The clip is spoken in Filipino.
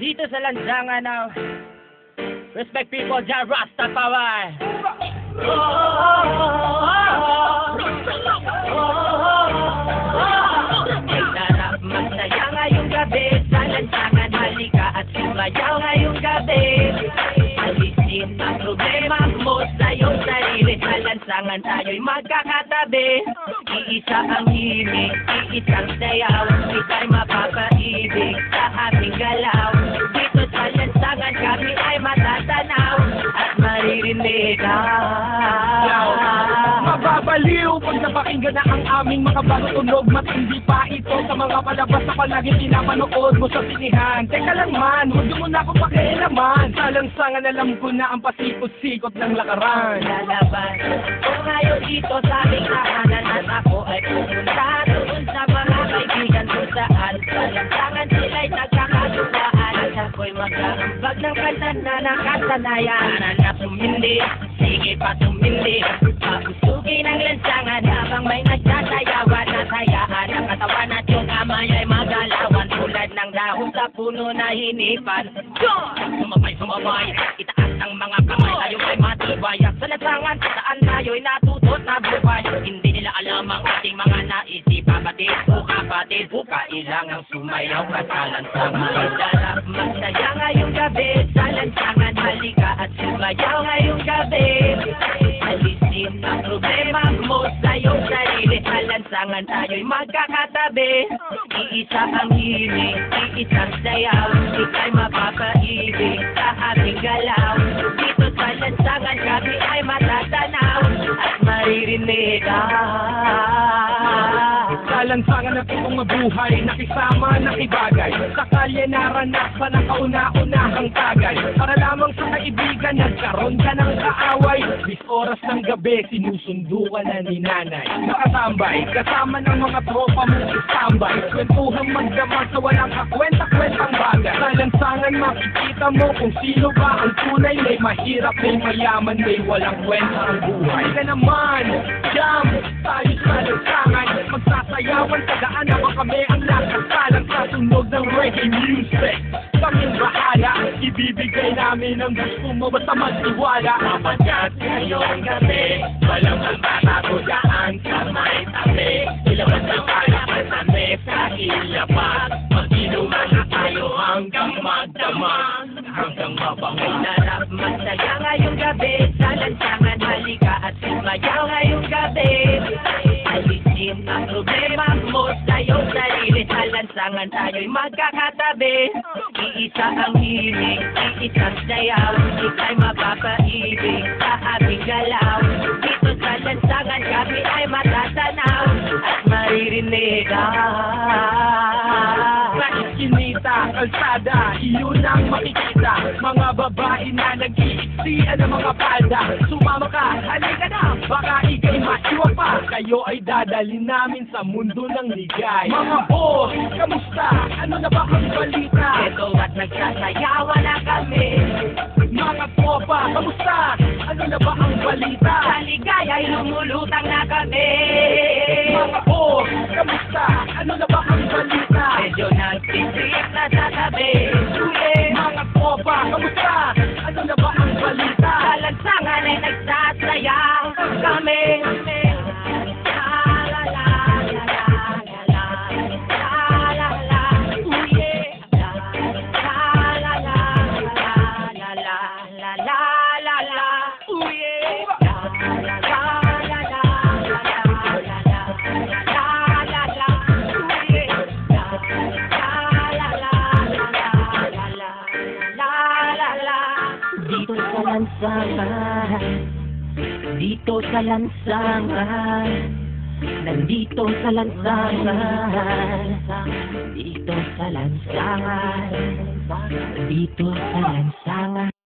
Dito sa lansangan ng Respect people, Jah Rastafari. Ay sarap magsaya ngayong gabi Sa lansangan halika at sumayaw ngayong gabi. Alisin ang problema mo sa iyong sarili Sa lansangan tayo'y magkakatabi. Iisa ang himig, iisang sayaw Ika'y mapapaibig sa aming galaw matatanaw At maririnig Mababaliw pag napakinggan na ang aming mga tunog Matindi pa ito sa mga palabas. Na palagi pinapanood mo sa sinihan. Teka lang man, huwag mo na ako pakialaman. Sa lansangan alam ko na ang pasikot-sikot ng lakaran. Lalaban. Kung ngayon dito sa aming tahanan At ako ay pupunta doon sa Nakakatanayan Naranap ng hindi Sige pa sa puno na hinipan. Sumabay, sumabay, itaas ang mga kamay. Tayo ay matibay At sa lansangan saan tayo'y natutot na buhay? Hindi nila alam ang ating mga naisip Kapatid o kapatid. O kailangang sumayaw ka sa Sarap magsaya ngayong gabi Sa lansangan halika at sumayaw. Ngayong gabi Alisin ang problema mo sa iyong sarili. Sa lansangan tayo'y magkakatabi Iisa ang hiling, iisang sayaw Ika'y mapapaibig. Sa aming galaw Dito sa lansangan kami ay matatanaw At maririnig itong mabuhay Nakisama, nakibagay. Sa kalye naranasan ang kauna-unahang tagay. Para lamang sa kaibigan Nagkaroon ka ng kaaway. Bis oras ng gabi Sinusundo ka na ni nanay. Nakatambay Kasama ng mga tropa mo Standby Kwentuhang magdamag Sa walang kakwenta-kwentang bagay. Sa lansangan makikita mo Kung sino ba ang tunay. May mahirap, may mayaman May walang kwenta ang buhay. Ka naman Jam Tayo sa lansangan. Magsasayawan Tagaan naman tunog ng reggae music Kaming bahala Ibibigay namin ang gusto mo Basta magtiwala. Kapagkat ngayong gabi Walang ang batago daan sa may tabi Ilabas ang palaman sa mesa Ilabas. Mag-inuman na tayo hanggang magdamag. Hanggang mabango Sarap masaya ngayong gabi Sa lansangan tayo'y magkakatabi. Iisa ang hiling, iisang sayaw. Ika'y mapapaibig sa aming galaw. Dito sa lansangan kami ay matatanaw. At maririnig Kinita, kalsada, iyon ang makikita. Mga babae na nag-iiksian ng mga palda. Sumama ka, halika na, baka Kayo ay dadalhin namin sa mundo ng ligay Mga boss, kamusta? Ano na ba ang balita? Ito at nagsasayawan na kami Mga tropa, kamusta? Ano na ba ang balita? Sa ligaya'y lumulutang na kami Mga boss, kamusta? Ano na ba ang balita? Medyo nagtitrip na sa tabi Mga tropa, kamusta? Ano na ba ang balita? sa lansangan ay nagsasayang kami Dito sa lansangan. Dito sa lansangan. Nandito sa lansangan. Dito sa lansangan. Dito sa lansangan